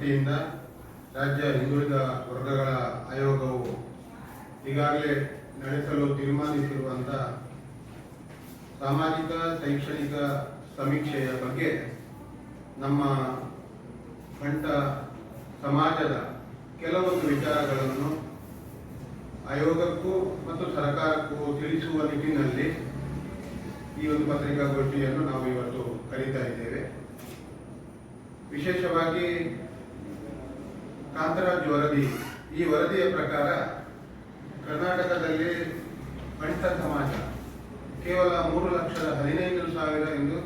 ವತಿಯಿಂದ ರಾಜ್ಯ ಹಿಂದುಳಿದ ವರ್ಗಗಳ ಆಯೋಗವು ಈಗಾಗಲೇ ನಡೆಸಲು ತೀರ್ಮಾನಿಸಿರುವಂಥ ಸಾಮಾಜಿಕ, ಶೈಕ್ಷಣಿಕ ಸಮೀಕ್ಷೆಯ ಬಗ್ಗೆ ನಮ್ಮ ಕಂಠ ಸಮಾಜದ ಕೆಲವೊಂದು ವಿಚಾರಗಳನ್ನು ಆಯೋಗಕ್ಕೂ ಮತ್ತು ಸರ್ಕಾರಕ್ಕೂ ತಿಳಿಸುವ ನಿಟ್ಟಿನಲ್ಲಿ ಈ ಒಂದು ಪತ್ರಿಕಾಗೋಷ್ಠಿಯನ್ನು ನಾವು ಇವತ್ತು ಕರೀತಾ ಇದ್ದೇವೆ. ವಿಶೇಷವಾಗಿ ಕಾಂತರಾಜ್ ವರದಿ. ಈ ವರದಿಯ ಪ್ರಕಾರ ಕರ್ನಾಟಕದಲ್ಲಿ ಬಂಟ ಸಮಾಜ ಕೇವಲ ಮೂರು ಲಕ್ಷದ ಹದಿನೈದು ಸಾವಿರ ಎಂದು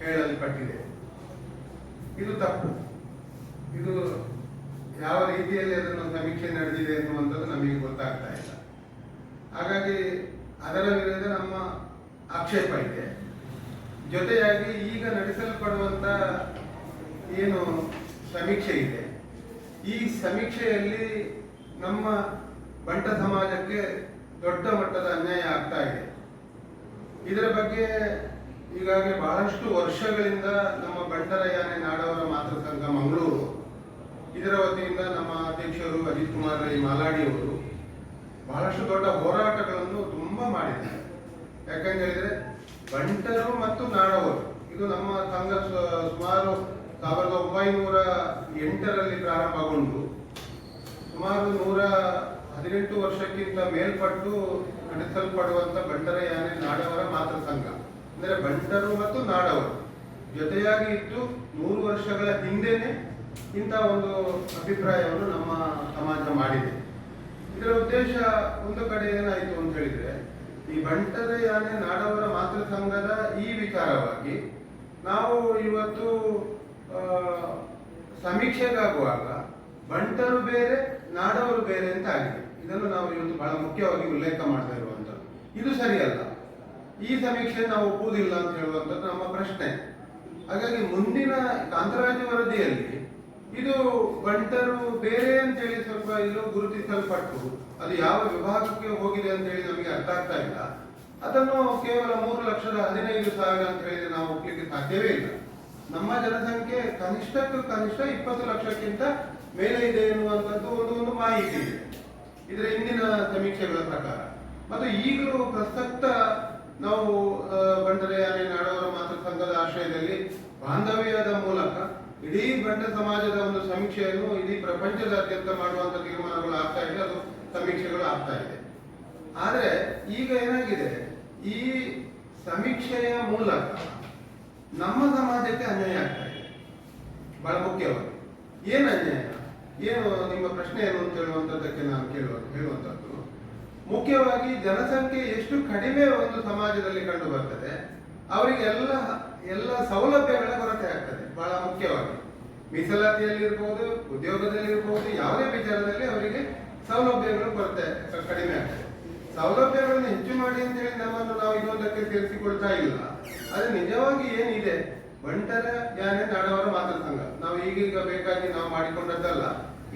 ಹೇಳಲ್ಪಟ್ಟಿದೆ. ಇದು ತಪ್ಪು. ಇದು ಯಾವ ರೀತಿಯಲ್ಲಿ ಅದನ್ನು ಸಮೀಕ್ಷೆ ನಡೆದಿದೆ ಎನ್ನುವಂಥದ್ದು ನಮಗೆ ಗೊತ್ತಾಗ್ತಾ ಇಲ್ಲ. ಹಾಗಾಗಿ ಅದರ ವಿರುದ್ಧ ನಮ್ಮ ಆಕ್ಷೇಪ ಇದೆ. ಜೊತೆಯಾಗಿ ಈಗ ನಡೆಸಲ್ಪಡುವಂತ ಏನು ಸಮೀಕ್ಷೆ ಇದೆ ಈ ಸಮೀಕ್ಷೆಯಲ್ಲಿ ನಮ್ಮ ಬಂಟ ಸಮಾಜಕ್ಕೆ ದೊಡ್ಡ ಮಟ್ಟದ ಅನ್ಯಾಯ ಆಗ್ತಾ ಇದೆ. ಇದರ ಬಗ್ಗೆ ಈಗಾಗಲೇ ಬಹಳಷ್ಟು ವರ್ಷಗಳಿಂದ ನಮ್ಮ ಬಂಟರ ಯಾನೆ ನಾಡವರ ಮಾತೃ ಸಂಘ ಮಂಗಳೂರು. ಇದರ ವತಿಯಿಂದ ನಮ್ಮ ಅಧ್ಯಕ್ಷರು ಅಜಿತ್ ಕುಮಾರ್ ರೈ ಮಾಲಾಡಿ ಅವರು ಬಹಳಷ್ಟು ದೊಡ್ಡ ಹೋರಾಟಗಳನ್ನು ತುಂಬ ಮಾಡಿದ್ದಾರೆ. ಯಾಕಂತ ಹೇಳಿದ್ರೆ ಬಂಟರು ಮತ್ತು ನಾಡವರು, ಇದು ನಮ್ಮ ಸಂಘ ಸುಮಾರು ಸಾವಿರದ ಒಂಬೈನೂರ ಎಂಟರಲ್ಲಿ ಪ್ರಾರಂಭಗೊಂಡು ಸುಮಾರು ನೂರ ಹದಿನೆಂಟು ವರ್ಷಕ್ಕಿಂತ ಮೇಲ್ಪಟ್ಟು ನಡೆಸಲ್ಪಡುವಂಥ ಬಂಟರ ಯಾನೆ ನಾಡವರ ಮಾತೃ ಸಂಘ. ಅಂದರೆ ಬಂಟರು ಮತ್ತು ನಾಡವರು. ಜೊತೆಯಾಗಿ ಇದ್ದು ನೂರು ವರ್ಷಗಳ ಹಿಂದೆನೆ ಇಂಥ ಒಂದು ಅಭಿಪ್ರಾಯವನ್ನು ನಮ್ಮ ಸಮಾಜ ಮಾಡಿದೆ. ಇದರ ಉದ್ದೇಶ ಒಂದು ಕಡೆ ಏನಾಯಿತು ಅಂತ ಹೇಳಿದ್ರೆ, ಈ ಬಂಟರ ಯಾನೆ ನಾಡವರ ಮಾತೃ ಸಂಘದ ಈ ವಿಚಾರವಾಗಿ ನಾವು ಇವತ್ತು ಸಮೀಕ್ಷೆಗಾಗುವಾಗ ಬಂಟರು ಬೇರೆ, ನಾಡವರು ಬೇರೆ ಅಂತ ಆಗಿದೆ. ಇದನ್ನು ನಾವು ಇವತ್ತು ಬಹಳ ಮುಖ್ಯವಾಗಿ ಉಲ್ಲೇಖ ಮಾಡ್ತಾ ಇರುವಂತದ್ದು ಇದು ಸರಿಯಲ್ಲ. ಈ ಸಮೀಕ್ಷೆ ನಾವು ಒಪ್ಪುವುದಿಲ್ಲ ಅಂತ ಹೇಳುವಂಥದ್ದು ನಮ್ಮ ಪ್ರಶ್ನೆ. ಹಾಗಾಗಿ ಮುಂದಿನ ಕಾಂತರಾಜ್ಯ ವರದಿಯಲ್ಲಿ ಇದು ಬಂಟರು ಬೇರೆ ಅಂತೇಳಿ ಸ್ವಲ್ಪ ಇದು ಗುರುತಿಸಲ್ಪಟ್ಟು ಅದು ಯಾವ ವಿಭಾಗಕ್ಕೆ ಹೋಗಿದೆ ಅಂತ ಹೇಳಿ ನಮಗೆ ಅರ್ಥ ಆಗ್ತಾ ಇಲ್ಲ. ಅದನ್ನು ಕೇವಲ ಮೂರು ಲಕ್ಷದ ಹದಿನೈದು ಸಾವಿರ ಅಂತ ಹೇಳಿದ್ರೆ ನಾವು ಒಪ್ಪಲಿಕ್ಕೆ ಸಾಧ್ಯವೇ ಇಲ್ಲ. ನಮ್ಮ ಜನಸಂಖ್ಯೆ ಕನಿಷ್ಠಕ್ಕೂ ಕನಿಷ್ಠ ಇಪ್ಪತ್ತು ಲಕ್ಷಕ್ಕಿಂತ ಮೇಲೆ ಇದೆ ಎನ್ನುವಂಥದ್ದು ಒಂದು ಒಂದು ಮಾಹಿತಿ ಇದೆ. ಇದರ ಹಿಂದಿನ ಸಮೀಕ್ಷೆಗಳ ಪ್ರಕಾರ. ಮತ್ತು ಈಗಲೂ ಪ್ರಸಕ್ತ ನಾವು ಬಂಡರೆ ಅಲ್ಲಿ ನಾಡವರ ಮಾತೃ ಸಂಘದ ಆಶ್ರಯದಲ್ಲಿ ಬಾಂಧವ್ಯದ ಮೂಲಕ ಇಡೀ ಬಂಡ ಸಮಾಜದ ಒಂದು ಸಮೀಕ್ಷೆಯನ್ನು ಇಡೀ ಪ್ರಪಂಚದಾದ್ಯಂತ ಮಾಡುವಂತ ತೀರ್ಮಾನಗಳು ಆಗ್ತಾ ಇದೆ, ಅದು ಸಮೀಕ್ಷೆಗಳು ಆಗ್ತಾ ಇದೆ. ಆದರೆ ಈಗ ಏನಾಗಿದೆ? ಈ ಸಮೀಕ್ಷೆಯ ಮೂಲಕ ನಮ್ಮ ಸಮಾಜಕ್ಕೆ ಅನ್ಯಾಯ ಆಗ್ತಾ ಇದೆ. ಬಹಳ ಮುಖ್ಯವಾಗಿ. ಏನು ಅನ್ಯಾಯ? ಏನು ನಿಮ್ಮ ಪ್ರಶ್ನೆ ಏನು ಅಂತ ಹೇಳುವಂಥದ್ದಕ್ಕೆ ನಾನು ಕೇಳುವ ಹೇಳುವಂಥದ್ದು ಮುಖ್ಯವಾಗಿ ಜನಸಂಖ್ಯೆ ಎಷ್ಟು ಕಡಿಮೆ ಒಂದು ಸಮಾಜದಲ್ಲಿ ಕಂಡು ಬರ್ತದೆ, ಅವರಿಗೆ ಎಲ್ಲ ಎಲ್ಲ ಸೌಲಭ್ಯಗಳ ಕೊರತೆ ಆಗ್ತದೆ. ಬಹಳ ಮುಖ್ಯವಾಗಿ. ಮೀಸಲಾತಿಯಲ್ಲಿ ಇರ್ಬೋದು, ಉದ್ಯೋಗದಲ್ಲಿ ಇರ್ಬೋದು, ಯಾವುದೇ ವಿಚಾರದಲ್ಲಿ ಅವರಿಗೆ ಸೌಲಭ್ಯಗಳು ಕೊರತೆ ಕಡಿಮೆ ಆಗ್ತದೆ. ಸೌಲಭ್ಯಗಳನ್ನು ಹೆಚ್ಚು ಮಾಡಿ ಅಂತ ಹೇಳಿ ನಮ್ಮನ್ನು ನಾವು ಇನ್ನೊಂದಕ್ಕೆ ಸೇರಿಸಿಕೊಳ್ತಾ ಇಲ್ಲ. ಆದ್ರೆ ನಿಜವಾಗಿ ಏನಿದೆ? ಬಂಟರ ಯಾನೆ ನಾಡವರ ಮಾತೃ ಸಂಘ. ನಾವು ಈಗೀಗ ಬೇಕಾಗಿ ನಾವು ಮಾಡಿಕೊಂಡದ್ದಲ್ಲ.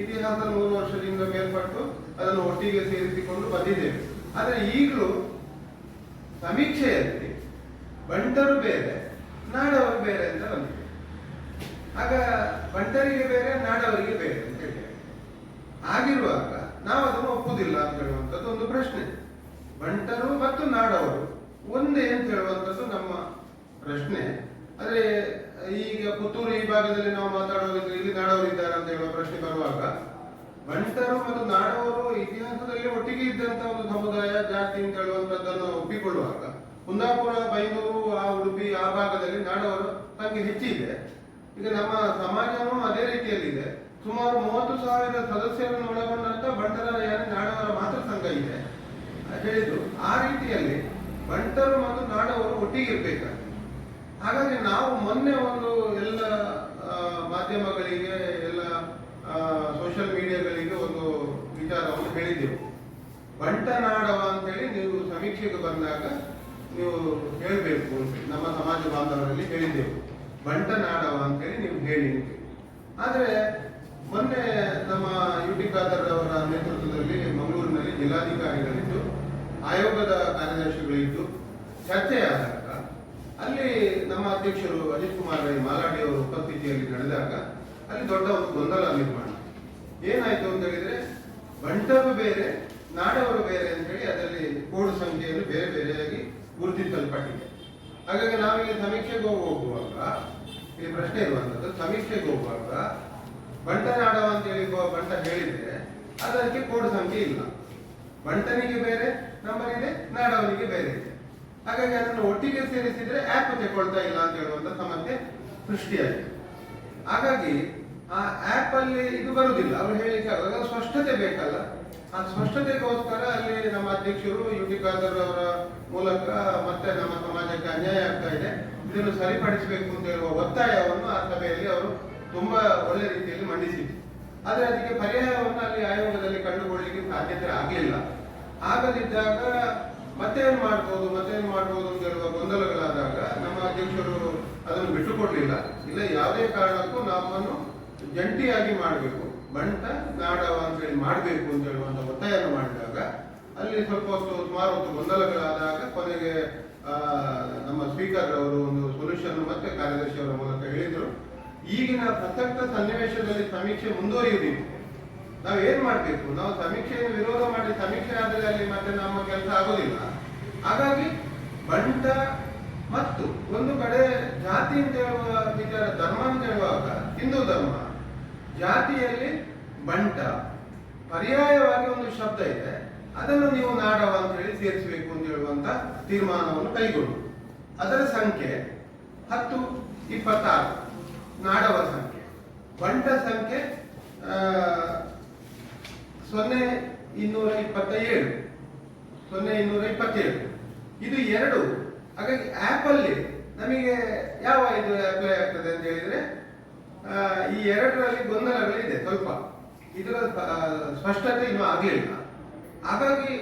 ಇತಿಹಾಸ ಮೂರು ವರ್ಷದಿಂದ ಮೇಲ್ಪಟ್ಟು ಅದನ್ನು ಒಟ್ಟಿಗೆ ಸೇರಿಸಿಕೊಂಡು ಬಂದಿದ್ದೇವೆ. ಆದರೆ ಈಗಲೂ ಸಮೀಕ್ಷೆಯಲ್ಲಿ ಬಂಟರು ಬೇರೆ, ನಾಡವರು ಬೇರೆ ಅಂತ ಬಂದಿದೆ. ಆಗ ಬಂಟರಿಗೆ ಬೇರೆ, ನಾಡವರಿಗೆ ಬೇರೆ ಅಂತ ಹೇಳಿ ಆಗಿರುವಾಗ ನಾವು ಅದನ್ನು ಒಪ್ಪುದಿಲ್ಲ ಅಂತ ಹೇಳುವಂಥದ್ದು ಒಂದು ಪ್ರಶ್ನೆ. ಬಂಟರು ಮತ್ತು ನಾಡವರು ಒಂದೇ ಅಂತ ಹೇಳುವಂಥದ್ದು ನಮ್ಮ ಪ್ರಶ್ನೆ. ಅಂದ್ರೆ, ಈಗ ಪುತ್ತೂರು ಈ ಭಾಗದಲ್ಲಿ ನಾವು ಮಾತಾಡೋದಿದ್ರೆ ಇಲ್ಲಿ ನಾಡವರು ಇದ್ದಾರೆ ಅಂತ ಹೇಳುವ ಪ್ರಶ್ನೆ ಬರುವಾಗ ಬಂಟರು ಮತ್ತು ನಾಡವರು ಇತಿಹಾಸದಲ್ಲಿ ಒಟ್ಟಿಗೆ ಇದ್ದಂತ ಒಂದು ಸಮುದಾಯ, ಜಾತಿ ಅಂತ ಹೇಳುವಂತದ್ದನ್ನು ಒಪ್ಪಿಕೊಳ್ಳುವಾಗ, ಕುಂದಾಪುರ, ಬೈಂದೂರು, ಆ ಉಡುಪಿ, ಆ ಭಾಗದಲ್ಲಿ ನಾಡವರು ಸಂಖ್ಯೆ ಹೆಚ್ಚಿದೆ ಈಗ ನಮ್ಮ ಸಮಾಜವೂ ಅದೇ ರೀತಿಯಲ್ಲಿದೆ. ಸುಮಾರು ಮೂವತ್ತು ಸಾವಿರ ಸದಸ್ಯರನ್ನು ಒಳಗೊಂಡಂತ ಬಂಟರ ಯಾರು? ನಾಡವರ ಮಾತೃ ಸಂಘ ಇದೆ. ಹೇಳಿದ್ರು. ಆ ರೀತಿಯಲ್ಲಿ ಬಂಟರು ಮತ್ತು ನಾಡವರು ಒಟ್ಟಿಗೆ ಇರ್ಬೇಕಾಗ್ತದೆ ನಾವು ಮೊನ್ನೆ ಒಂದು ಎಲ್ಲ ಮಾಧ್ಯಮಗಳಿಗೆ, ಎಲ್ಲ ಸೋಷಿಯಲ್ ಮೀಡಿಯಾಗಳಿಗೆ ಒಂದು ವಿಚಾರವನ್ನು ಹೇಳಿದೆವು ಬಂಟನಾಡವ ಅಂತೇಳಿ ನೀವು ಸಮೀಕ್ಷೆಗೆ ಬಂದಾಗ ನೀವು ಹೇಳಬೇಕು ನಮ್ಮ ಸಮಾಜ ಬಾಂಧವರಲ್ಲಿ ಹೇಳಿದ್ದೆವು. ಬಂಟ ನಾಡವ ಅಂತೇಳಿ ನೀವು ಹೇಳಿ ಅಂತ ಆದ್ರೆ ಮೊನ್ನೆ ನಮ್ಮ ಯು ಟಿ ಖಾದರ್ ನೇತೃತ್ವದಲ್ಲಿ ಮಂಗಳೂರಿನಲ್ಲಿ ಜಿಲ್ಲಾಧಿಕಾರಿಗಳಿದ್ದು, ಆಯೋಗದ ಕಾರ್ಯದರ್ಶಿಗಳಿದ್ದು ಚರ್ಚೆಯಾದಾಗ ಅಲ್ಲಿ ನಮ್ಮ ಅಧ್ಯಕ್ಷರು ಅಜಿತ್ ಕುಮಾರ್ ರೈ ಮಾಲಾಡಿ ಅವರ ಉಪಸ್ಥಿತಿಯಲ್ಲಿ ನಡೆದಾಗ ಅಲ್ಲಿ ದೊಡ್ಡ ಒಂದು ಗೊಂದಲ ನಿರ್ಮಾಣ. ಏನಾಯ್ತು ಅಂತ ಹೇಳಿದ್ರೆ ಬಂಟರು ಬೇರೆ, ನಾಡವರು ಬೇರೆ ಅಂತ ಹೇಳಿ ಅದರಲ್ಲಿ ಕೋಡ್ ಸಂಖ್ಯೆಯನ್ನು ಬೇರೆ ಬೇರೆಯಾಗಿ ಗುರುತಿಸಲ್ಪಟ್ಟಿದೆ. ಹಾಗಾಗಿ ನಾವೀಗ ಸಮೀಕ್ಷೆಗೆ ಹೋಗುವಾಗ ಇಲ್ಲಿ ಪ್ರಶ್ನೆ ಇರುವಂತದ್ದು ಸಮೀಕ್ಷೆಗೆ ಹೋಗುವಾಗ ಬಂಟ ನಾಡವ ಅಂತ ಹೇಳಿ ಬಂಟ ಹೇಳಿದ್ರೆ ಅದಕ್ಕೆ ಕೋಡ್ ಸಂಖ್ಯೆ ಇಲ್ಲ. ಬಂಟನಿಗೆ ಬೇರೆ ನಮ್ಮ ಇದೆ ನಾಡವನಿಗೆ ಬೇರೆ. ಇದೆ ಹಾಗಾಗಿ ಅದನ್ನು ಒಟ್ಟಿಗೆ ಸೇರಿಸಿದ್ರೆ ಆ್ಯಪ್ ತಗೊಳ್ತಾ ಇಲ್ಲ ಅಂತ ಹೇಳುವಂತ ಸಮಸ್ಯೆ ಸೃಷ್ಟಿಯಾಗಿದೆ. ಹಾಗಾಗಿ ಆ ಆ್ಯಪ್ ಅಲ್ಲಿ ಇದು ಬರುವುದಿಲ್ಲ ಅವರು ಹೇಳಿಕ್ಕೆ ಆಗಲ್ಲ. ಸ್ಪಷ್ಟತೆ ಬೇಕಲ್ಲ. ಆ ಸ್ಪಷ್ಟತೆಗೋಸ್ಕರ ಅಲ್ಲಿ ನಮ್ಮ ಅಧ್ಯಕ್ಷರು ಯು ಟಿ ಖಾದರ್ ಅವರ ಮೂಲಕ ಮತ್ತೆ ನಮ್ಮ ಸಮಾಜಕ್ಕೆ ಅನ್ಯಾಯ ಆಗ್ತಾ ಇದೆ. ಇದನ್ನು ಸರಿಪಡಿಸಬೇಕು ಅಂತ ಹೇಳುವ ಒತ್ತಾಯವನ್ನು ಆ ಸಭೆಯಲ್ಲಿ ಅವರು ತುಂಬಾ ಒಳ್ಳೆ ರೀತಿಯಲ್ಲಿ ಮಂಡಿಸಿದ್ರು. ಆದರೆ ಅದಕ್ಕೆ ಪರಿಹಾರವನ್ನು ಅಲ್ಲಿ ಆಯೋಗದಲ್ಲಿ ಕಂಡುಕೊಳ್ಳಲಿಕ್ಕೆ ಸಾಧ್ಯತೆ ಆಗಲಿಲ್ಲ. ಆಗದಿದ್ದಾಗ ಮತ್ತೇನು ಮಾಡ್ಬೋದು ಮತ್ತೇನು ಮಾಡ್ಬೋದು ಅಂತ ಹೇಳುವ ಗೊಂದಲಗಳಾದಾಗ ನಮ್ಮ ಅಧ್ಯಕ್ಷರು ಅದನ್ನು ಬಿಟ್ಟುಕೊಡ್ಲಿಲ್ಲ. ಇಲ್ಲ, ಯಾವುದೇ ಕಾರಣಕ್ಕೂ ನಮ್ಮನ್ನು ಜಂಟಿಯಾಗಿ ಮಾಡಬೇಕು. ಬಂಟ ನಾಡವ ಅಂತ ಹೇಳಿ ಮಾಡಬೇಕು ಅಂತ ಹೇಳುವಂತ ಒತ್ತಾಯವನ್ನು ಮಾಡಿದಾಗ ಅಲ್ಲಿ ಸ್ವಲ್ಪ ಹೊತ್ತು ಸುಮಾರು ಹೊತ್ತು ಗೊಂದಲಗಳಾದಾಗ ಕೊನೆಗೆ ನಮ್ಮ ಸ್ಪೀಕರ್ ಅವರು ಒಂದು ಸೊಲ್ಯೂಷನ್ ಮತ್ತೆ ಕಾರ್ಯದರ್ಶಿ ಅವರ ಮೂಲಕ ಹೇಳಿದರು. ಈಗಿನ ಪ್ರಸಕ್ತ ಸನ್ನಿವೇಶದಲ್ಲಿ ಸಮೀಕ್ಷೆ ಮುಂದುವರಿಯುವುದಿಲ್ಲ. ನಾವು ಏನ್ ಮಾಡ್ಬೇಕು? ನಾವು ಸಮೀಕ್ಷೆಯನ್ನು ವಿರೋಧ ಮಾಡಿ ಸಮೀಕ್ಷೆ ಆದರೆ ಅಲ್ಲಿ ಮತ್ತೆ ನಮ್ಮ ಕೆಲಸ ಆಗೋದಿಲ್ಲ. ಹಾಗಾಗಿ ಬಂಟ ಮತ್ತು ಒಂದು ಕಡೆ ಜಾತಿ ಅಂತ ಹೇಳುವ ವಿಚಾರ, ಧರ್ಮ ಅಂತ ಹೇಳುವಾಗ ಹಿಂದೂ ಧರ್ಮ, ಜಾತಿಯಲ್ಲಿ ಬಂಟ, ಪರ್ಯಾಯವಾಗಿ ಒಂದು ಶಬ್ದ ಇದೆ. ಅದನ್ನು ನೀವು ನಾಡವ ಅಂತ ಹೇಳಿ ಸೇರಿಸಬೇಕು ಅಂತ ಹೇಳುವಂತ ತೀರ್ಮಾನವನ್ನು ಕೈಗೊಂಡು. ಅದರ ಸಂಖ್ಯೆ ಹತ್ತು, ಇಪ್ಪತ್ತಾರು, ನಾಡವ ಸಂಖ್ಯೆ. ಬಂಟ ಸಂಖ್ಯೆ ಸೊನ್ನೆ ಇನ್ನೂರ ಇಪ್ಪತ್ತ ಏಳು ಸೊನ್ನೆ ಇನ್ನೂರ ಇಪ್ಪತ್ತೇಳು. ಇದು ಎರಡು. ಹಾಗಾಗಿ ಆಪ್ ಅಲ್ಲಿ ನಮಗೆ ಯಾವ ಇದು ಅಪ್ಲೈ ಆಗ್ತದೆ ಅಂತ ಹೇಳಿದ್ರೆ ಈ ಎರಡರಲ್ಲಿ ಗೊಂದಲಗಳಿದೆ ಸ್ವಲ್ಪ. ಇದರ ಸ್ಪಷ್ಟತೆ ಇನ್ನೂ ಆಗಲಿಲ್ಲ. ಹಾಗಾಗಿ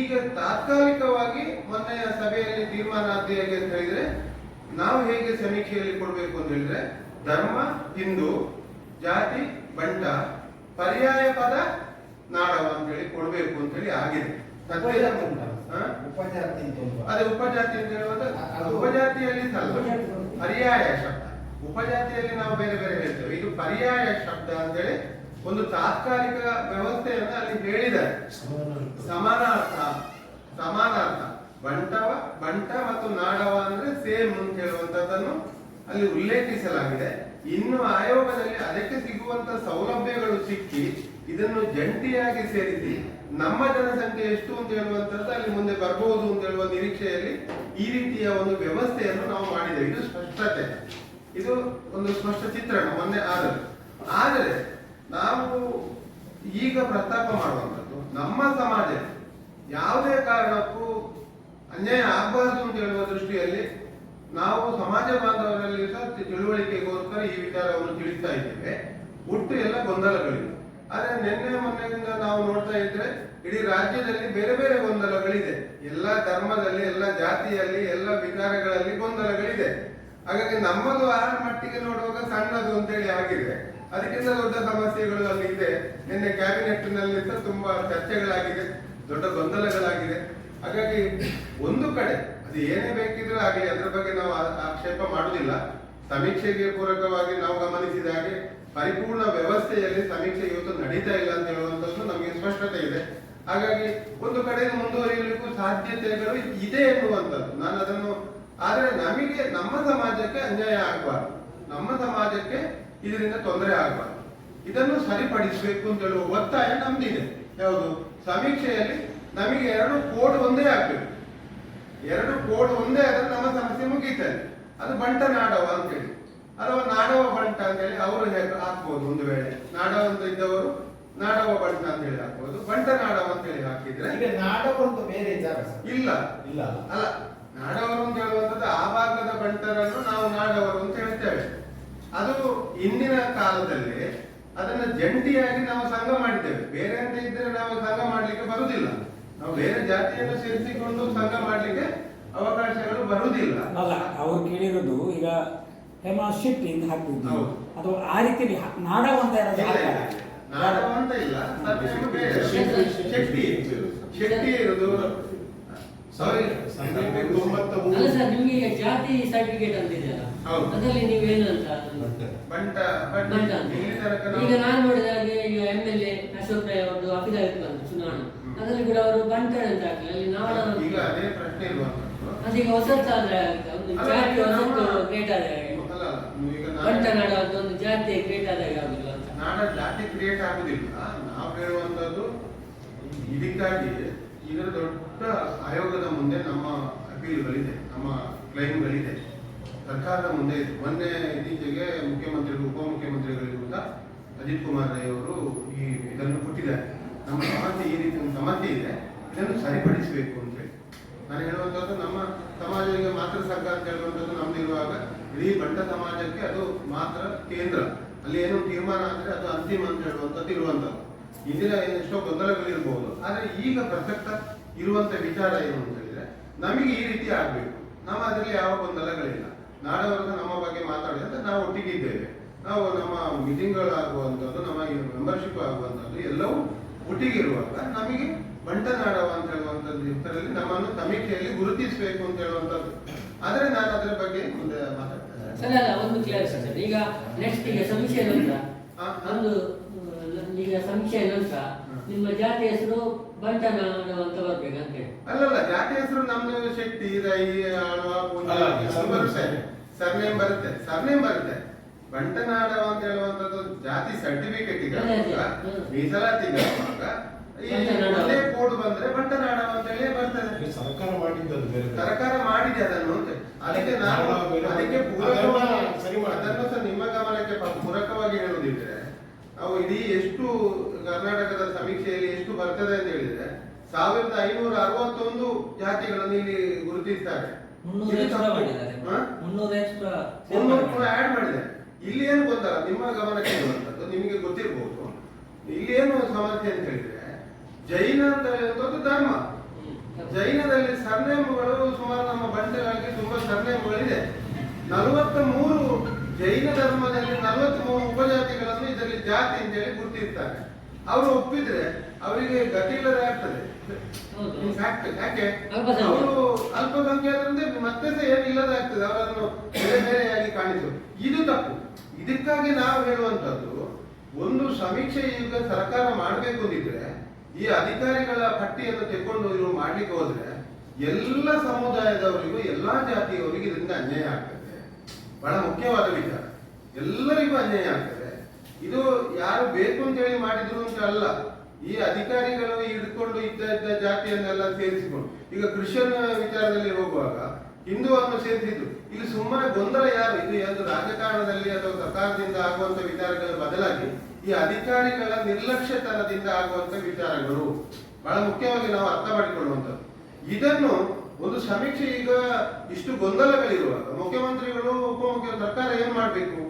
ಈಗ ತಾತ್ಕಾಲಿಕವಾಗಿ ಮೊನ್ನೆಯ ಸಭೆಯಲ್ಲಿ ತೀರ್ಮಾನ ಆದ ಹೇಗೆ ಅಂತ ಹೇಳಿದ್ರೆ, ನಾವು ಹೇಗೆ ಸಮೀಕ್ಷೆಯಲ್ಲಿ ಕೊಡಬೇಕು ಅಂತ ಹೇಳಿದ್ರೆ, ಧರ್ಮ, ಹಿಂದೂ, ಜಾತಿ, ಬಂಟ, ಪರ್ಯಾಯ ಪದ ನಾಡವ ಅಂತ ಹೇಳಿ ಕೊಡಬೇಕು ಅಂತ ಹೇಳಿ ಆಗಿದೆ ಅಂತ. ಅದೇ ಉಪಜಾತಿ ಅಂತ ಹೇಳುವಾಗ ಉಪಜಾತಿಯಲ್ಲಿ. ಪರ್ಯಾಯ ಶಬ್ದ. ಉಪಜಾತಿಯಲ್ಲಿ ನಾವು ಬೇರೆ ಬೇರೆ ಹೇಳ್ತೇವೆ. ಇದು ಪರ್ಯಾಯ ಶಬ್ದ ಅಂತೇಳಿ ಒಂದು ತಾತ್ಕಾಲಿಕ ವ್ಯವಸ್ಥೆಯನ್ನ ಅಲ್ಲಿ ಹೇಳಿದ್ದಾರೆ. ಸಮಾನಾರ್ಥ. ಸಮಾನಾರ್ಥ. ಬಂಟವ ಬಂಟ ಮತ್ತು ನಾಡವ ಅಂದ್ರೆ ಸೇಮ್ ಅಂತ ಹೇಳುವಂತದ್ದನ್ನು ಅಲ್ಲಿ ಉಲ್ಲೇಖಿಸಲಾಗಿದೆ. ಇನ್ನು ಆಯೋಗದಲ್ಲಿ ಅದಕ್ಕೆ ಸಿಗುವಂತ ಸೌಲಭ್ಯಗಳು ಸಿಕ್ಕಿ ಇದನ್ನು ಜಂಟಿಯಾಗಿ ಸೇರಿಸಿ ನಮ್ಮ ಜನಸಂಖ್ಯೆ ಎಷ್ಟು ಅಂತ ಹೇಳುವಂತದ್ದು ಅಲ್ಲಿ ಮುಂದೆ ಬರಬಹುದು ಅಂತ ಹೇಳುವ ನಿರೀಕ್ಷೆಯಲ್ಲಿ ಈ ರೀತಿಯ ಒಂದು ವ್ಯವಸ್ಥೆಯನ್ನು ನಾವು ಮಾಡಿದ್ದೇವೆ. ಇದು ಸ್ಪಷ್ಟತೆ. ಇದು ಒಂದು ಸ್ಪಷ್ಟ ಚಿತ್ರಣ, ಮೊನ್ನೆ ಆದರೆ ಆದರೆ ನಾವು ಈಗ ಪ್ರಸ್ತಾಪ ಮಾಡುವಂಥದ್ದು, ನಮ್ಮ ಸಮಾಜ ಯಾವುದೇ ಕಾರಣಕ್ಕೂ ಅನ್ಯಾಯ ಆಗಬಾರದು ಅಂತ ಹೇಳುವ ದೃಷ್ಟಿಯಲ್ಲಿ ನಾವು ಸಮಾಜ ಬಾಂಧವರಲ್ಲಿ ಸಹ ತಿಳುವಳಿಕೆಗೋಸ್ಕರ ಈ ವಿಚಾರವನ್ನು ತಿಳಿಸ್ತಾ ಇದ್ದೇವೆ. ಒಟ್ಟು ಎಲ್ಲ ಗೊಂದಲಗಳಿವೆ. ಆದ್ರೆ ನಿನ್ನೆ ಮೊನ್ನೆಯಿಂದ ನಾವು ನೋಡ್ತಾ ಇದ್ರೆ ಇಡೀ ರಾಜ್ಯದಲ್ಲಿ ಬೇರೆ ಬೇರೆ ಗೊಂದಲಗಳಿದೆ. ಎಲ್ಲ ಧರ್ಮದಲ್ಲಿ, ಎಲ್ಲ ಜಾತಿಯಲ್ಲಿ, ಎಲ್ಲ ವಿಚಾರಗಳಲ್ಲಿ ಗೊಂದಲಗಳಿದೆ. ಹಾಗಾಗಿ ನಮ್ಮದು ಆ ಮಟ್ಟಿಗೆ ನೋಡುವಾಗ ಸಣ್ಣದು ಅಂತೇಳಿ ಆಗಿದೆ. ಅದಕ್ಕಿಂತ ದೊಡ್ಡ ಸಮಸ್ಯೆಗಳು ಅಲ್ಲಿ ಇದೆ. ನಿನ್ನೆ ಕ್ಯಾಬಿನೆಟ್ನಲ್ಲಿ ತುಂಬಾ ಚರ್ಚೆಗಳಾಗಿದೆ, ದೊಡ್ಡ ಗೊಂದಲಗಳಾಗಿದೆ. ಹಾಗಾಗಿ ಒಂದು ಕಡೆ ಅದು ಏನೇ ಬೇಕಿದ್ರೂ ಆಗಲಿ, ಅದರ ಬಗ್ಗೆ ನಾವು ಆಕ್ಷೇಪ ಮಾಡುವುದಿಲ್ಲ. ಸಮೀಕ್ಷೆಗೆ ಪೂರಕವಾಗಿ ನಾವು ಗಮನಿಸಿದ ಹಾಗೆ ಪರಿಪೂರ್ಣ ವ್ಯವಸ್ಥೆಯಲ್ಲಿ ಸಮೀಕ್ಷೆ ಇವತ್ತು ನಡೀತಾ ಇಲ್ಲ ಅಂತ ಹೇಳುವಂತದ್ದು ನಮಗೆ ಸ್ಪಷ್ಟತೆ ಇದೆ. ಹಾಗಾಗಿ ಒಂದು ಕಡೆ ಮುಂದುವರಿಯಲಿಕ್ಕೂ ಸಾಧ್ಯತೆಗಳು ಇದೆ ಎನ್ನುವಂಥದ್ದು. ನಾನು ಅದನ್ನು, ಆದರೆ ನಮಗೆ, ನಮ್ಮ ಸಮಾಜಕ್ಕೆ ಅನ್ಯಾಯ ಆಗಬಾರ್ದು. ನಮ್ಮ ಸಮಾಜಕ್ಕೆ ಇದರಿಂದ ತೊಂದರೆ ಆಗಬಾರ್ದು. ಇದನ್ನು ಸರಿಪಡಿಸಬೇಕು ಅಂತ ಹೇಳುವ ಒತ್ತಾಯ ನಮ್ದಿದೆ. ಯಾವುದು? ಸಮೀಕ್ಷೆಯಲ್ಲಿ ನಮಗೆ ಎರಡು ಕೋಡ್ ಒಂದೇ ಆಗ್ಬೇಕು. ಎರಡು ಕೋಡ್ ಒಂದೇ ಆದ್ರೆ ನಮ್ಮ ಸಮಸ್ಯೆ ಮುಗೀತದೆ. ಅದು ಬಂಟನಾಡವ ಅಂತೇಳಿ. ಅಥವಾ ನಾಡವ ಬಂಟ ಅಂತ ಹೇಳಿ ಅವರು ಹೇಗೆ ಹಾಕ್ಬೋದು ಒಂದು ವೇಳೆ. ನಾಡವ ಅಂತ ಇದ್ದವರು ನಾಡವ ಬಂಟ ಅಂತ ಹೇಳಿ ಹಾಕ್ಬೋದು. ಬಂಟ ನಾಡವ ಅಂತ ಹೇಳಿ ಹಾಕಿದ್ರೆ ಈಗ ನಾಡವೊಂದು ಬೇರೆ ಇಲ್ಲ. ಇಲ್ಲ ಅಲ್ಲ? ಅಲ್ಲ ನಾಡವರು ಅಂತ ಹೇಳುವಂಥದ್ದು ಆ ಭಾಗದ ಬಂಟರನ್ನು ನಾವು ನಾಡವರು ಅಂತ ಹೇಳ್ತೇವೆ. ಅದು ಇಂದಿನ ಕಾಲದಲ್ಲಿ ಅದನ್ನ ಜಂಟಿಯಾಗಿ ನಾವು ಸಂಘ ಮಾಡಿದ್ದೇವೆ. ಬೇರೆ ಅಂತ ಇದ್ರೆ ನಾವು ಸಂಘ ಮಾಡ್ಲಿಕ್ಕೆ ಬರುವುದಿಲ್ಲ. ನಾವು ಬೇರೆ ಜಾತಿಯನ್ನು ಸೇರಿಸಿಕೊಂಡು ಸಂಘ ಮಾಡ್ಲಿಕ್ಕೆ ಅವಕಾಶಗಳು ಬರುವುದಿಲ್ಲ. ಅಲ್ಲ ಅವ್ರು ಕೇಳಿರೋದು ಈಗ ಫೇಮಸ್ ಶಿಫ್ಟ್ ಇಂದ ಹಾಕ್ತಿದ್ವಿ ಹೌದು. ಅದು ಆ ರೀತಿ ನಾಡವ ಅಂತ ಇರೋದು ಇಲ್ಲ. ಶೆಟ್ಟಿ ಅಲ್ಲ ಮೂರು. ಸರ್ ನಿಮ್ಗೆ ಈಗ ಜಾತಿ ಸರ್ಟಿಫಿಕೇಟ್ ಅಂತ ಇದೆಯಲ್ಲ ಹೌದು. ಅದರಲ್ಲಿ ನೀವೇನಂತ ಅಂತ? ಬಂಟ ಬಂಟ. ಬಂಟ ಅಂತ. ಇಲ್ಲಿ ತನಕ ಈಗ ನಾನು ನೋಡಿದ ಹಾಗೆ ಈಗ M L A Ashok Rai ಅವರದ್ದು ಬಂತು ಚುನಾವಣೆ. ಅದರಲ್ಲಿ ಕೂಡ ಅವರು ಬಂಟರ್ ಅಂತ ಹಾಕಲಿ ಅಲ್ಲಿ ನಾಡ ಈಗ ಅದೇ ಪ್ರಶ್ನೆ ಇರುವಂತದ್ದು ಅದೀಗ ಹೊಸತ್ತಾದ್ರೆ ಒಂದು ಅಲ್ಲ, ಜಾತಿ ಹೊಸತ್ತು ಆದ ಹಾಗೆ ಅಲ್ಲ, ಅಲ್ಲ, ನೀವು ಈಗ ಬಂಟ ನಾಡ- ನಾಡ ಅಂತ. ಒಂದು ಜಾತಿ ಕ್ರಿಯೇಟ್ ಆದಾಗ ಆಗುದಿಲ್ಲ ನಾಡ ಜಾತಿ ಕ್ರಿಯೇಟ್ ಆಗುದಿಲ್ಲ. ನಾವು ಹೇಳುವಂತದ್ದು ಇದಕ್ಕಾಗಿ ಇದರ ದೊಡ್ಡ ಆಯೋಗದ ಮುಂದೆ ನಮ್ಮ ಅಪೀಲ್ಗಳಿದೆ ನಮ್ಮ ಕ್ಲೈಮ್ಗಳಿದೆ. ಸರ್ಕಾರದ ಮುಂದೆ ಇದೆ. ಮೊನ್ನೆ ಇತ್ತೀಚೆಗೆ ಮುಖ್ಯಮಂತ್ರಿಗಳು ಉಪಮುಖ್ಯಮಂತ್ರಿಗಳಿಗೂ ಕೂಡ ಅಜಿತ್ ಕುಮಾರ್ ರೈ ಅವರು ಈ ಇದನ್ನು ಕೊಟ್ಟಿದ್ದಾರೆ. ನಮ್ಮ ಸಮಸ್ಯೆ ಈ ರೀತಿ ಒಂದು ಸಮಸ್ಯೆ ಇದೆ. ಇದನ್ನು ಸರಿಪಡಿಸಬೇಕು ಅಂತ ಹೇಳಿ. ನಾನು ಹೇಳುವಂಥದ್ದು ನಮ್ಮ ಸಮಾಜಕ್ಕೆ ಮಾತ್ರ ಸರ್ಕಾರ ಅಂತ ಹೇಳುವಂಥದ್ದು ನಮ್ದಿರುವಾಗ ಇಡೀ ಬಂಟ ಸಮಾಜಕ್ಕೆ ಅದು ಮಾತ್ರ ಕೇಂದ್ರ. ಅಲ್ಲಿ ಏನು ತೀರ್ಮಾನ ಆದರೆ ಅದು ಅಂತಿಮ ಅಂತ ಹೇಳುವಂಥದ್ದು ಇರುವಂಥದ್ದು. ಇಂದಿನ ಎಷ್ಟೋ ಗೊಂದಲಗಳಿರ್ಬೋದು ಆದ್ರೆ ಈಗ ಪ್ರಸಕ್ತ ಇರುವಂತ ವಿಚಾರ ಏನು ಅಂತ ಹೇಳಿದ್ರೆ, ನಮಗೆ ಈ ರೀತಿ ಆಗ್ಬೇಕು. ನಮ್ಮ ಅದರಲ್ಲಿ ಯಾವ ಗೊಂದಲಗಳಿಲ್ಲ. ನಾಡವರ್ಗ ನಮ್ಮ ಬಗ್ಗೆ ಮಾತಾಡಿದ್ರೆ ನಾವು ಒಟ್ಟಿಗೆ ಇದ್ದೇವೆ ನಾವು ನಮ್ಮ ಮೀಟಿಂಗ್ಗಳಾಗುವಂಥದ್ದು, ನಮ್ಮ ಮೆಂಬರ್ಶಿಪ್ ಆಗುವಂಥದ್ದು ಎಲ್ಲವೂ ಒಟ್ಟಿಗೆ ಇರುವಾಗ ನಮಗೆ ಬಂಟನಾಡವ ಅಂತ ಹೇಳುವಂಥದ್ದು ಹೆಸರಲ್ಲಿ ನಮ್ಮನ್ನು ಸಮೀಕ್ಷೆಯಲ್ಲಿ ಗುರುತಿಸಬೇಕು ಅಂತ ಹೇಳುವಂಥದ್ದು. ಆದರೆ ನಾನು ಅದರ ಬಗ್ಗೆ ಮುಂದೆ ಮಾತಾಡ್ತೇನೆ. ಸರಿ ಅಲ್ಲ ಒಂದು ಕ್ಲಿಯರ್ ಈಗ ನೆಕ್ಸ್ಟ್ ಈಗ ಸಮೀಕ್ಷೆ ನಂತರ. ಒಂದು ಈಗ ಸಮೀಕ್ಷೆ ನಂತರ ನಿಮ್ಮ ಜಾತಿ ಹೆಸರು ಬಂಟನ ಅಂತ ಬರ್ಬೇಕಂತೆ. ಅಂತ ಹೇಳಿ ಅಲ್ಲಲ್ಲ ಜಾತಿ ಹೆಸರು ನಮ್ದು ಶೆಟ್ಟಿ ರೈ ಬರುತ್ತೆ. ಸರ್ನೇಮ್ ಬರುತ್ತೆ. ಸರ್ನೇಮ್ ಬರುತ್ತೆ. ಬಂಟನಾಡವ ಅಂತ ಹೇಳುವಂತದ್ದು ಜಾತಿ ಸರ್ಟಿಫಿಕೇಟ್ ಈಗ. ಮೀಸಲಾತಿ ಈ ಕೋಡ್ ಬಂದ್ರೆ ಬಂಟನಾಡವ ಅಂತ ಹೇಳಿ ಬರ್ತದೆ. ಸರ್ಕಾರ ಬೇರೆ. ಸರ್ಕಾರ ಮಾಡಿದೆ ಅದನ್ನು ಅಂತ. ಅದಕ್ಕೆ ನಾನು ಅದಕ್ಕೆ ಪೂರಕವಾಗಿ ಸರಿ ಅದನ್ನು ಸಹ ನಿಮ್ಮ ಗಮನಕ್ಕೆ ಪೂರಕವಾಗಿ ಹೇಳುವುದಿದ್ರೆ ನಾವು ಇಡೀ ಎಷ್ಟು ಕರ್ನಾಟಕದ ಸಮೀಕ್ಷೆಯಲ್ಲಿ ಎಷ್ಟು ಬರ್ತದೆ ಅಂತ ಹೇಳಿದ್ರೆ ಸಾವಿರದ ಐನೂರ ಅರವತ್ತೊಂದು ಜಾತಿಗಳನ್ನು ಇಲ್ಲಿ ಗುರುತಿಸ್ತಾರೆ. ಆಡ್ ಮಾಡಿದೆ ಇಲ್ಲಿ ಏನು ಗೊತ್ತಲ್ಲ ನಿಮ್ಮ ಗಮನಕ್ಕೆ ಇರುವಂತದ್ದು ನಿಮಗೆ ಗೊತ್ತಿರ್ಬೋದು. ಇಲ್ಲಿ ಏನು ಸಮಸ್ಯೆ ಅಂತ ಹೇಳಿದ್ರೆ ಜೈನ ಅಂತ ಹೇಳುವಂಥದ್ದು ಧರ್ಮ. ಜೈನದಲ್ಲಿ ಸರ್ನೇಮುಗಳು ಸುಮಾರು ನಮ್ಮ ಬಂಟೆಗಳಿಗೆ ತುಂಬಾ ಸರ್ನೇಮುಗಳಿದೆ. ನಲವತ್ತ ಮೂರು ಜೈನ ಧರ್ಮದಲ್ಲಿ ನಲವತ್ತ್ ಮೂರು ಉಪಜಾತಿಗಳನ್ನು ಇದರಲ್ಲಿ ಜಾತಿ ಅಂತ ಹೇಳಿ ಗುರುತಿರ್ತಾರೆ. ಅವರು ಒಪ್ಪಿದ್ರೆ ಅವರಿಗೆ ಗತಿಲ್ಲದೆ ಆಗ್ತದೆ. ಯಾಕೆ. ಅವರು ಅಲ್ಪಸಂಖ್ಯಾತರಂದ್ರೆ ಮತ್ತೆ ಏನು ಇಲ್ಲದಾಗ್ತದೆ ಆಗ್ತದೆ. ಅವರನ್ನು ಬೇರೆ ಬೇರೆಯಾಗಿ ಕಾಣಿಸು. ಇದು ತಪ್ಪು. ಇದಕ್ಕಾಗಿ ನಾವು ಹೇಳುವಂತದ್ದು ಒಂದು ಸಮೀಕ್ಷೆ ಈಗ ಸರ್ಕಾರ ಮಾಡಬೇಕು ಅಂದಿದ್ರೆ ಈ ಅಧಿಕಾರಿಗಳ ಪಟ್ಟಿಯನ್ನು ತೆಕ್ಕೊಂಡು ಇವರು ಮಾಡ್ಲಿಕ್ಕೆ ಹೋದ್ರೆ ಎಲ್ಲ ಸಮುದಾಯದವರಿಗೂ, ಎಲ್ಲಾ ಜಾತಿಯವರಿಗೂ ಇದರಿಂದ ಅನ್ಯಾಯ ಆಗ್ತದೆ. ಬಹಳ ಮುಖ್ಯವಾದ ವಿಚಾರ. ಎಲ್ಲರಿಗೂ ಅನ್ಯಾಯ ಆಗ್ತದೆ. ಇದು ಯಾರು ಬೇಕು ಅಂತ ಹೇಳಿ ಮಾಡಿದ್ರು ಅಂತ ಅಲ್ಲ. ಈ ಅಧಿಕಾರಿಗಳು ಹಿಡ್ಕೊಂಡು ಇದ್ದ ಇದ್ದ ಜಾತಿಯನ್ನೆಲ್ಲ ಸೇರಿಸಿಕೊಂಡು, ಈಗ ಕ್ರಿಶ್ಚಿಯನ್ ವಿಚಾರದಲ್ಲಿ ಹೋಗುವಾಗ ಹಿಂದೂವನ್ನು ಸೇರಿಸಿದ್ರು. ಇಲ್ಲಿ ಸುಮ್ಮನೆ ಗೊಂದಲ ಯಾರು? ಇದು ಒಂದು ರಾಜಕಾರಣದಲ್ಲಿ ಅಥವಾ ಸರ್ಕಾರದಿಂದ ಆಗುವಂತ ವಿಚಾರಗಳ ಬದಲಾಗಿ ಈ ಅಧಿಕಾರಿಗಳ ನಿರ್ಲಕ್ಷ್ಯತನದಿಂದ ಆಗುವಂತ ವಿಚಾರಗಳು ಬಹಳ ಮುಖ್ಯವಾಗಿ ನಾವು ಅರ್ಥ ಮಾಡಿಕೊಳ್ಳುವಂಥದ್ದು. ಇದನ್ನು ಒಂದು ಸಮೀಕ್ಷೆ ಈಗ ಇಷ್ಟು ಗೊಂದಲಗಳಿರುವಾಗ ಮುಖ್ಯಮಂತ್ರಿಗಳು ಉಪಮುಖ್ಯ ಸರ್ಕಾರ ಏನ್ ಮಾಡಬೇಕು?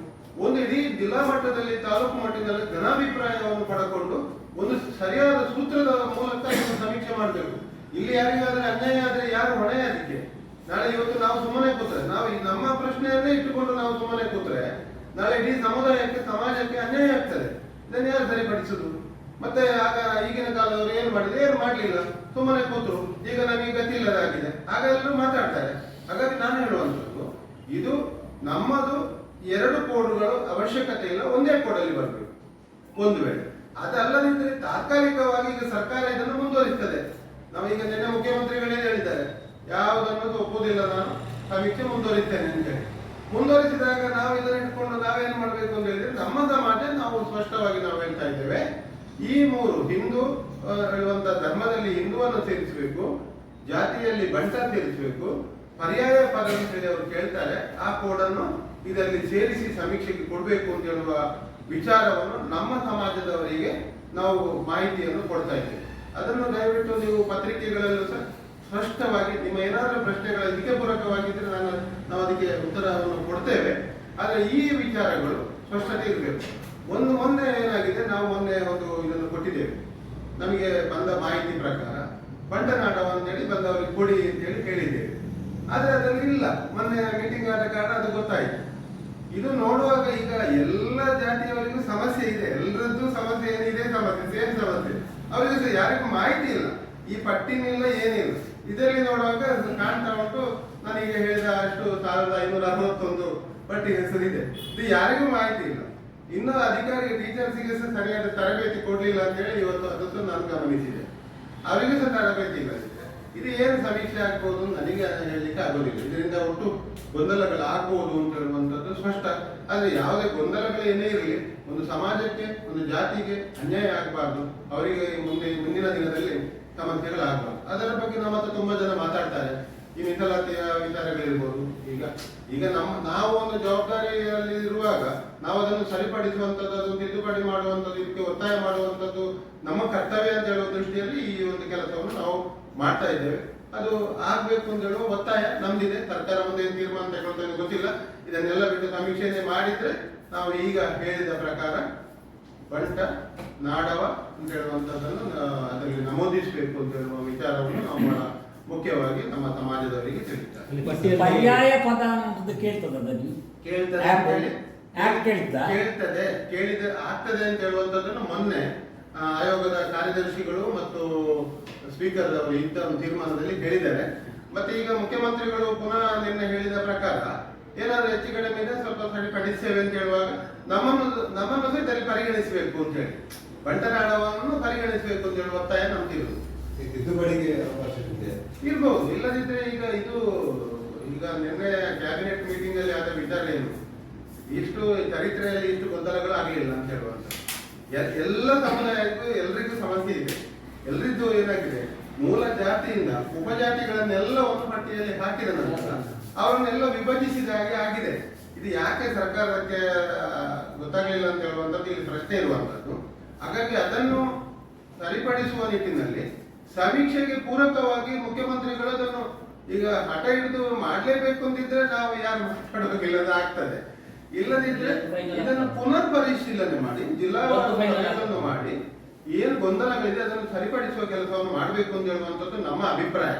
ಒಂದು ಇಡೀ ಜಿಲ್ಲಾ ಮಟ್ಟದಲ್ಲಿ, ತಾಲೂಕು ಮಟ್ಟದಲ್ಲಿ ಜನಾಭಿಪ್ರಾಯವನ್ನು ಪಡ್ಕೊಂಡು ಒಂದು ಸರಿಯಾದ ಸೂತ್ರದ ಮೂಲಕ ಸಮೀಕ್ಷೆ ಮಾಡಬೇಕು. ಇಲ್ಲಿ ಯಾರಿಗಾದ್ರೆ ಅನ್ಯಾಯ ಆದ್ರೆ ಯಾರು ಹೊಣೆ ಅದಕ್ಕೆ? ನಾಳೆ ಇವತ್ತು ನಾವು ಸುಮ್ಮನೆ ಕೂತ್ರೆ, ನಾವು ಈ ನಮ್ಮ ಪ್ರಶ್ನೆಯನ್ನೇ ಇಟ್ಟುಕೊಂಡು ನಾವು ಸುಮ್ಮನೆ ಕೂತ್ರೆ, ನಾಳೆ ಇಡೀ ಸಮುದಾಯಕ್ಕೆ, ಸಮಾಜಕ್ಕೆ ಅನ್ಯಾಯ ಆಗ್ತದೆ. ಇದನ್ನು ಯಾರು ಸರಿಪಡಿಸುದು? ಮತ್ತೆ ಆಗ ಈಗಿನ ಕಾಲದವರು ಏನ್ ಮಾಡಿದ್ರು? ಏನು ಮಾಡ್ಲಿಲ್ಲ? ಸುಮ್ಮನೆ ಕೂತರು. ಈಗ ನಮಗೆ ಗತಿ ಇಲ್ಲದಾಗಿದೆ. ಆಗ ಎಲ್ಲರೂ ಮಾತಾಡ್ತಾರೆ. ಹಾಗಾಗಿ ನಾನು ಹೇಳುವಂಥದ್ದು, ಇದು ನಮ್ಮದು ಎರಡು ಕೋಡ್ಗಳು ಅವಶ್ಯಕತೆ ಇಲ್ಲ, ಒಂದೇ ಕೋಡಲ್ಲಿ ಬರಬೇಕು. ಒಂದು ವೇಳೆ. ಅದಲ್ಲದಿದ್ರೆ ತಾತ್ಕಾಲಿಕವಾಗಿ ಈಗ ಸರ್ಕಾರ ಇದನ್ನು ಮುಂದುವರಿಸ್ತದೆ. ನಾವೀಗ ನಿನ್ನೆ ಮುಖ್ಯಮಂತ್ರಿಗಳೇ ಹೇಳಿದ್ದಾರೆ. ಯಾವುದನ್ನು ಒಪ್ಪುವುದಿಲ್ಲ ನಾನು. ಸಮೀಕ್ಷೆ ಮುಂದುವರಿಸ್ತೇನೆ ಅಂತ ಹೇಳಿ. ಮುಂದುವರಿಸಿದಾಗ ನಾವು ಇದನ್ನು ಇಟ್ಕೊಂಡು ನಾವೇನು ಮಾಡಬೇಕು ಅಂತ ಹೇಳಿದ್ರೆ ನಮ್ಮ ಸಮಾಜ ನಾವು ಸ್ಪಷ್ಟವಾಗಿ ನಾವು ಹೇಳ್ತಾ ಇದ್ದೇವೆ. ಈ ಮೂರು ಹಿಂದೂ ಆ, ಹೇಳುವಂತ ಧರ್ಮದಲ್ಲಿ ಹಿಂದೂವನ್ನು ಸೇರಿಸಬೇಕು ಜಾತಿಯಲ್ಲಿ ಬಂಟ ಸೇರಿಸಬೇಕು ಪರ್ಯಾಯ ಪದ ಅಂತ ಹೇಳಿ ಅವರು ಕೇಳ್ತಾರೆ ಆ ಕೋಡನ್ನು ಇದರಲ್ಲಿ ಸೇರಿಸಿ ಸಮೀಕ್ಷೆಗೆ ಕೊಡಬೇಕು ಅಂತ ಹೇಳುವ ವಿಚಾರವನ್ನು ನಮ್ಮ ಸಮಾಜದವರಿಗೆ ನಾವು ಮಾಹಿತಿಯನ್ನು ಕೊಡ್ತಾ ಇದ್ದೇವೆ. ಅದನ್ನು ದಯವಿಟ್ಟು ನೀವು ಪತ್ರಿಕೆಗಳಲ್ಲೂ ಸಹ ಸ್ಪಷ್ಟವಾಗಿ ನಿಮ್ಮ ಏನಾದರೂ ಪ್ರಶ್ನೆಗಳು ಇದಕ್ಕೆ ಪೂರಕವಾಗಿದ್ದರೆ ನಾನು ನಾವು ಅದಕ್ಕೆ ಉತ್ತರವನ್ನು ಕೊಡ್ತೇವೆ. ಆದರೆ ಈ ವಿಚಾರಗಳು ಸ್ಪಷ್ಟತೆ ಇರಬೇಕು. ಒಂದು ಮೊನ್ನೆ ಏನಾಗಿದೆ, ನಾವು ಮೊನ್ನೆ ಒಂದು ಇದನ್ನು ಕೊಟ್ಟಿದ್ದೇವೆ. ನಮಗೆ ಬಂದ ಮಾಹಿತಿ ಪ್ರಕಾರ ಬಂಟನಾಟವ ಅಂತೇಳಿ ಬಂದವರಿಗೆ ಕೊಡಿ ಅಂತೇಳಿ ಹೇಳಿದ್ದೇವೆ. ಆದರೆ ಅದರಲ್ಲಿ ಇಲ್ಲ. ಮೊನ್ನೆ ಮೀಟಿಂಗ್ ಆದ ಕಾರಣ ಅದು ಗೊತ್ತಾಯ್ತು. ಇದು ನೋಡುವಾಗ ಈಗ ಎಲ್ಲ ಜಾತಿಯವರಿಗೂ ಸಮಸ್ಯೆ ಇದೆ. ಎಲ್ಲರದ್ದು ಸಮಸ್ಯೆ ಏನಿದೆ, ಸಮಸ್ಯೆ, ಸೇಮ್ ಸಮಸ್ಯೆ. ಅವರಿಗೆ ಯಾರಿಗೂ ಮಾಹಿತಿ ಇಲ್ಲ. ಈ ಪಟ್ಟಿನಿಲ್ಲ ಏನಿಲ್ಲ. ಇದರಲ್ಲಿ ನೋಡುವಾಗ ಕಾಣ್ತಾ ಉಂಟು. ನನಗೆ ಹೇಳಿದ ಅಷ್ಟು ಸಾವಿರದ ಐನೂರ ಅರವತ್ತೊಂದು ಪಟ್ಟಿ ಹೆಸರಿದೆ. ಇದು ಯಾರಿಗೂ ಮಾಹಿತಿ ಇಲ್ಲ. ಇನ್ನು ಅಧಿಕಾರಿ ಟೀಚರ್ಸಿಗೆ ಸಹ ಸರಿಯಾದ ತರಬೇತಿ ಕೊಡ್ಲಿಲ್ಲ ಅಂತ ಹೇಳಿ ಇವತ್ತು ಅದನ್ನು ನಾನು ಗಮನಿಸಿದೆ. ಅವರಿಗೂ ಸಹ ತರಬೇತಿ ಇಲ್ಲ ಇದು ಏನು ಸಮೀಕ್ಷೆ ಆಗ್ಬೋದು ನನಗೆ ಹೇಳಲಿಕ್ಕೆ ಆಗೋದಿಲ್ಲ. ಇದರಿಂದ ಒಟ್ಟು ಗೊಂದಲಗಳು ಆಗ್ಬೋದು ಅಂತ ಹೇಳುವಂಥದ್ದು ಸ್ಪಷ್ಟ. ಆದರೆ ಯಾವುದೇ ಗೊಂದಲಗಳು ಏನೇ ಇರಲಿ. ಒಂದು ಸಮಾಜಕ್ಕೆ, ಒಂದು ಜಾತಿಗೆ ಅನ್ಯಾಯ ಆಗಬಾರ್ದು. ಅವರಿಗೆ ಮುಂದೆ, ಮುಂದಿನ ದಿನದಲ್ಲಿ ಸಮಸ್ಯೆಗಳಾಗಬಾರ್ದು ಅದರ ಬಗ್ಗೆ ನಮ್ಮ ಹತ್ರ ತುಂಬಾ ಜನ ಮಾತಾಡ್ತಾರೆ. ಈ ಮೀಸಲಾತಿಯ ವಿಚಾರಗಳಿರ್ಬೋದು. ಈಗ ಈಗ ನಮ್ಮ, ನಾವು ಒಂದು ಜವಾಬ್ದಾರಿಯಲ್ಲಿ ಇರುವಾಗ ನಾವು ಅದನ್ನು ಸರಿಪಡಿಸುವಂಥದ್ದು ಅದು ತಿದ್ದುಪಡಿ ಮಾಡುವಂಥದ್ದು, ಇದಕ್ಕೆ ಒತ್ತಾಯ ಮಾಡುವಂಥದ್ದು ನಮ್ಮ ಕರ್ತವ್ಯ ಅಂತ ಹೇಳುವ ದೃಷ್ಟಿಯಲ್ಲಿ ಈ ಒಂದು ಕೆಲಸವನ್ನು ನಾವು ಮಾಡ್ತಾ ಇದ್ದೇವೆ. ಅದು ಆಗ್ಬೇಕು ಅಂತ ಹೇಳುವ ಒತ್ತಾಯ ನಮ್ದಿದೆ. ಸರ್ಕಾರ ಮುಂದೆ ತೀರ್ಮಾನ ತಗೊಳ್ತದೆ ಗೊತ್ತಿಲ್ಲ. ಇದನ್ನೆಲ್ಲ ಬಿಟ್ಟು ಸಮೀಕ್ಷೆನೆ ಮಾಡಿದ್ರೆ ನಾವು ಈಗ ಹೇಳಿದ ಪ್ರಕಾರ ಬಂಟ ನಾಡವ ಅಂತ ಹೇಳುವಂಥದ್ದನ್ನು ಆ, ಅದರಲ್ಲಿ ನಮೂದಿಸಬೇಕು ಅಂತ ಹೇಳುವ ವಿಚಾರವನ್ನು ನಾವು ಬಹಳ ಮುಖ್ಯವಾಗಿ ನಮ್ಮ ಸಮಾಜದವರಿಗೆ ತಿಳಿತಾರೆ ಪರ್ಯಾಯ ಪದ ಅನ್ನೋದು ಕೇಳ್ತದ ಅದನ್ನು ಕೇಳ್ತದೆ App- ಅಂತ ಹೇಳಿ ಕೇಳ್ತದೆ ಕೇಳಿದ ಆಗ್ತದೆ ಅಂತ ಹೇಳುವಂತದ್ದನ್ನು ಮೊನ್ನೆ ಆಯೋಗದ ಕಾರ್ಯದರ್ಶಿಗಳು ಮತ್ತು ಸ್ಪೀಕರ್ ಅವರು ಇಂಥ ಒಂದು ತೀರ್ಮಾನದಲ್ಲಿ ಹೇಳಿದ್ದಾರೆ. ಮತ್ತೆ ಈಗ ಮುಖ್ಯಮಂತ್ರಿಗಳು ಪುನಃ ನಿನ್ನೆ ಹೇಳಿದ ಪ್ರಕಾರ ಏನಾದ್ರೂ ಹೆಚ್ಚು ಕಡಿಮೆ ಇದೆ ಸ್ವಲ್ಪ ಸರಿಪಡಿಸ್ತೇವೆ ಅಂತ ಹೇಳುವಾಗ ನಮ್ಮನ್ನು ನಮ್ಮನ್ನು ಸಹ ಇದರಲ್ಲಿ ಪರಿಗಣಿಸಬೇಕು ಅಂತ ಹೇಳಿ. ಬಂಟನಾಡವನ್ನು ಪರಿಗಣಿಸಬೇಕು ಅಂತ ಹೇಳುವ ಒತ್ತಾಯ ನಮ್ದಿರುವುದು ಈ ತಿದ್ದುಪಡಿಗೆ ಅವಕಾಶ ಇದೆ ಇರ್ಬಹುದು ಇಲ್ಲದಿದ್ರೆ ಈಗ ಇದು ಈಗ ನಿನ್ನೆ ಕ್ಯಾಬಿನೆಟ್ ಮೀಟಿಂಗ್ ಅಲ್ಲಿ ಆದ ವಿಚಾರ ಏನು? ಇಷ್ಟು ಚರಿತ್ರೆಯಲ್ಲಿ ಇಷ್ಟು ಗೊಂದಲಗಳು ಆಗಲಿಲ್ಲ ಅಂತ ಹೇಳುವಂತ. ಎಲ್ಲ ಸಮುದಾಯಕ್ಕೂ ಎಲ್ರಿಗೂ ಸಮಸ್ಯೆ ಇದೆ. ಎಲ್ರಿದ್ದು ಏನಾಗಿದೆ? ಮೂಲ ಜಾತಿಯಿಂದ ಉಪಜಾತಿಗಳನ್ನೆಲ್ಲ ಒಂದು ಪಟ್ಟಿಯಲ್ಲಿ ಹಾಕಿದ ನಂತರ ಅವರನ್ನೆಲ್ಲ ವಿಭಜಿಸಿದ ಹಾಗೆ ಆಗಿದೆ. ಇದು ಯಾಕೆ ಸರ್ಕಾರಕ್ಕೆ ಗೊತ್ತಾಗಲಿಲ್ಲ ಅಂತ ಹೇಳುವಂಥದ್ದು ಇಲ್ಲಿ ಪ್ರಶ್ನೆ ಇರುವಂಥದ್ದು. ಹಾಗಾಗಿ ಅದನ್ನು ಸರಿಪಡಿಸುವ ನಿಟ್ಟಿನಲ್ಲಿ ಸಮೀಕ್ಷೆಗೆ ಪೂರಕವಾಗಿ ಮುಖ್ಯಮಂತ್ರಿಗಳು ಅದನ್ನು ಈಗ ಹಠ ಹಿಡಿದು ಮಾಡಲೇಬೇಕು ಅಂತಿದ್ರೆ ನಾವು ಯಾರು ಮಾತಾಡೋದಿಲ್ಲ ಆಗ್ತದೆ. ಇಲ್ಲದಿದ್ರೆ ಇದನ್ನು ಪುನರ್ ಪರಿಶೀಲನೆ ಮಾಡಿ, ಜಿಲ್ಲಾ ಮಾಡಿ, ಏನು ಗೊಂದಲಗಳಿದೆ ಅದನ್ನು ಸರಿಪಡಿಸುವ ಕೆಲಸವನ್ನು ಮಾಡಬೇಕು ಅಂತ ಹೇಳುವಂಥದ್ದು ನಮ್ಮ ಅಭಿಪ್ರಾಯ.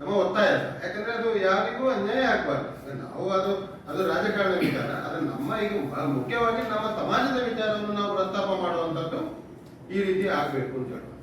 ನಮ್ಮ ಒತ್ತಾಯ ಯಾಕಂದ್ರೆ ಅದು ಯಾರಿಗೂ ಅನ್ಯಾಯ ಆಗಬಾರ್ದು. ನಾವು ಅದು ಅದು ರಾಜಕಾರಣ ವಿಚಾರ. ಅದು ನಮ್ಮ ಈಗ ಮುಖ್ಯವಾಗಿ ನಮ್ಮ ಸಮಾಜದ ವಿಚಾರವನ್ನು ನಾವು ಪ್ರಸ್ತಾಪ ಮಾಡುವಂಥದ್ದು ಈ ರೀತಿ ಆಗಬೇಕು ಅಂತ ಹೇಳುವ